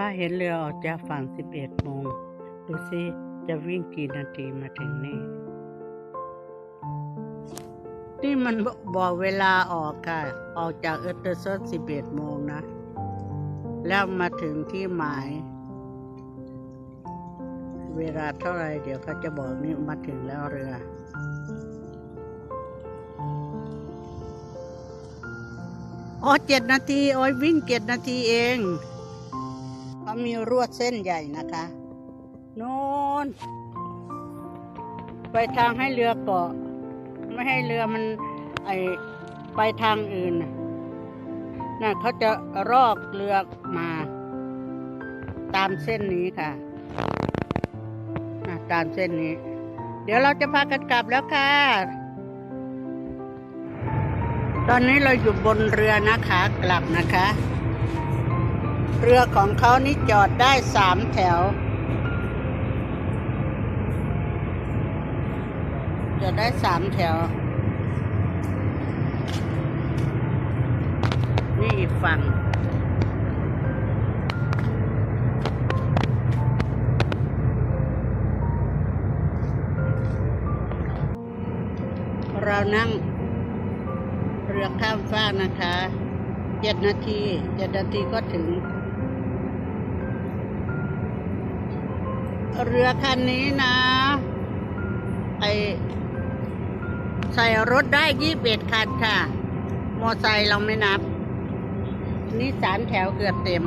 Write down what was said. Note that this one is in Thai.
ป้าเห็นเรือออกจากฝั่งสิบเอ็ดโมง ดูสิจะวิ่งกี่นาทีมาถึงนี่ นี่มันบอกเวลาออกค่ะ ออกจากเออเตอร์ซอนสิบเอ็ดโมงนะ แล้วมาถึงที่หมาย เวลาเท่าไรเดี๋ยวเขาจะบอกนี่มาถึงแล้วเรืออ๋อเจ็ดนาที โอ้ยวิ่งเจ็ดนาทีเอง เขามีรวดเส้นใหญ่นะคะโน่นไปทางให้เรือเกาะ ไม่ให้เรือมันไอไปทางอื่นน่ะเขาจะรอกเรือมา ตามเส้นนี้ค่ะน่ะตามเส้นนี้ เดี๋ยวเราจะพากันกลับแล้วค่ะ ตอนนี้เราอยู่บนเรือนะคะ กลับนะคะ เรือของเขานี่จอดได้สามแถว จอดได้สามแถว นี่อีกฝั่งเรานั่งเรือข้ามฟากนะคะ เจ็ดนาทีเจ็ดนาทีก็ถึง เรือคันนี้นะ ไอใส่รถได้ยี่สิบเอ็ดคันค่ะ มอไซค์เราไม่นับ นี่สามแถวเกือบเต็ม